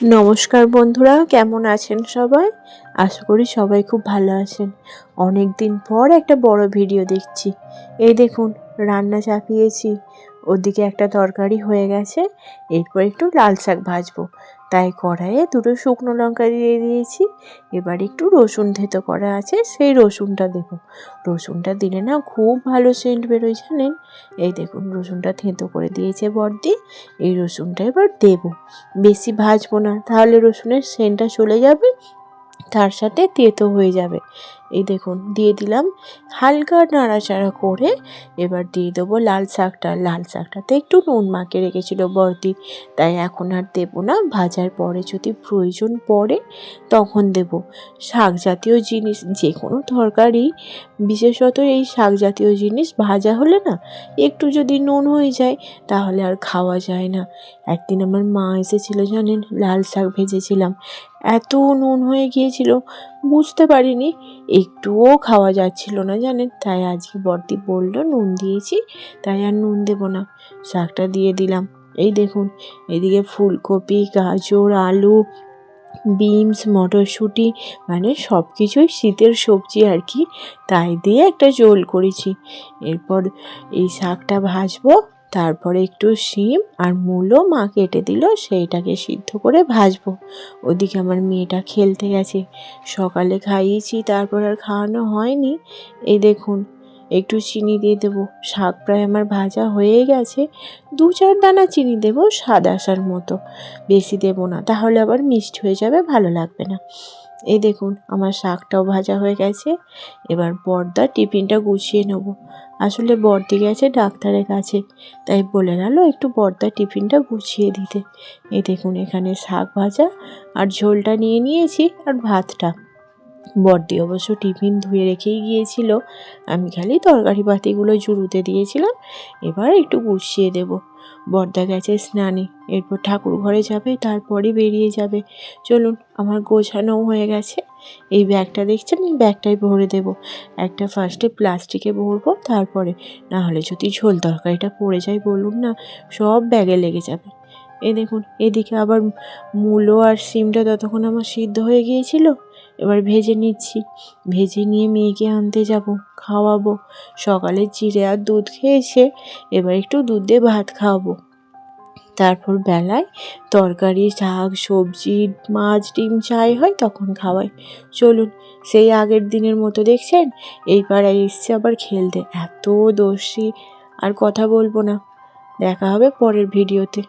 নমস্কার বন্ধুরা, কেমন আছেন সবাই? আশা করি সবাই খুব ভালো আছেন। অনেক দিন পর একটা বড় ভিডিও দেখছি। এই দেখুন রান্না চাপিয়েছি। ওদিকে একটা তরকারি হয়ে গেছে, এরপর একটু লাল শাক ভাজবো। তাই কড়াইয়ে দুটো শুকনো লঙ্কা দিয়ে দিয়েছি। এবার একটু রসুন থেতো করা আছে, সেই রসুনটা দেবো। রসুনটা দিলে না খুব ভালো সেন্ট বেরোয়, জানেন? এই দেখুন, রসুনটা থেঁতো করে দিয়েছে বর্দি এই রসুনটা এবার দেবো। বেশি ভাজবো না, তাহলে রসুনের সেন্টটা চলে যাবে তার সাথে তেতো হয়ে যাবে। এই দেখুন, দিয়ে দিলাম হালকা নাড়াচাড়া করে এবার দিয়ে দেবো লাল শাকটা। লাল শাকটাতে একটু নুন মাকে রেখেছিল বর্দি তাই এখন আর দেবো না। ভাজার পরে যদি প্রয়োজন পড়ে তখন দেব। শাক জাতীয় জিনিস যে কোনো তরকারি, বিশেষত এই শাক জাতীয় জিনিস ভাজা হলে না একটু যদি নুন হয়ে যায় তাহলে আর খাওয়া যায় না। একদিন আমার মা এসেছিল জানেন, লাল শাক ভেজেছিলাম। এত নুন হয়ে গিয়েছিল, বুঝতে পারিনি। একটুও খাওয়া যাচ্ছিল না, জানেন? তাই আজকে বর্দি বলল, নুন দিয়েছি, তাই আর নুন দেবো না। শাকটা দিয়ে দিলাম। এই দেখুন, এদিকে ফুলকপি, গাজর, আলু, বিনস, মটরশুঁটি মানে সব কিছুই শীতের সবজি আর কি। তাই দিয়ে একটা জোল করেছি। এরপর এই শাকটা ভাজবো। তারপরে একটু শিম আর মূলো মা কেটে দিল, সেইটাকে সিদ্ধ করে ভাজবো। ওদিকে আমার মেয়েটা খেলতে গেছে। সকালে খাইয়েছি, তারপর আর খাওয়ানো হয়নি। এ দেখুন একটু চিনি দিয়ে দেবো। শাক প্রায় আমার ভাজা হয়ে গেছে। দু চার দানা চিনি দেবো স্বাদ আসার মতো। বেশি দেবো না, তাহলে আবার মিষ্টি হয়ে যাবে, ভালো লাগবে না। এই দেখুন, আমার শাকটাও ভাজা হয়ে গেছে। এবার বর্দা টিফিনটা গুছিয়ে নেব। আসলে বর্দি গেছে ডাক্তারের কাছে, তাই বলে গেল একটু বর্দা টিফিনটা গুছিয়ে দিতে। এই দেখুন, এখানে শাক ভাজা আর ঝোলটা নিয়ে নিয়েছি আর ভাতটা। বর্দি অবশ্য টিফিন ধুয়ে রেখেই গিয়েছিল। আমি খালি তরকারি পাতিগুলো জুড়ুতে দিয়েছিলাম, এবার একটু গুছিয়ে দেব। বর্দা গেছে স্নানে, এরপর ঠাকুর ঘরে যাবে, তারপরই বেরিয়ে যাবে। চলুন, আমার গোছানো হয়ে গেছে। এই ব্যাগটা দেখছেন? এই ব্যাগটাই ভরে দেব। একটা ফার্স্টে প্লাস্টিকে ভরবো, তারপরে না হলে যদি ঝোল তরকারিটা পড়ে যায় বলুন না, সব ব্যাগে লেগে যাবে। এ দেখুন, এদিকে আবার মূলো আর সিমটা ততক্ষণ আমার সিদ্ধ হয়ে গিয়েছিল। এবার ভেজে নিচ্ছি। ভেজে নিয়ে মেয়েকে আনতে যাব, খাওয়াবো। সকালে চিড়ে আর দুধ খেয়েছে, এবার একটু দুধ দিয়ে ভাত খাওয়াবো। তারপর বেলায় তরকারি, শাক, সবজি, মাছ, ডিম চাই হয় তখন খাওয়াই। চলুন, সেই আগের দিনের মতো দেখছেন? এই পাড়ায় এসছে আবার খেলতে। এত দোষী, আর কথা বলব না। দেখা হবে পরের ভিডিওতে।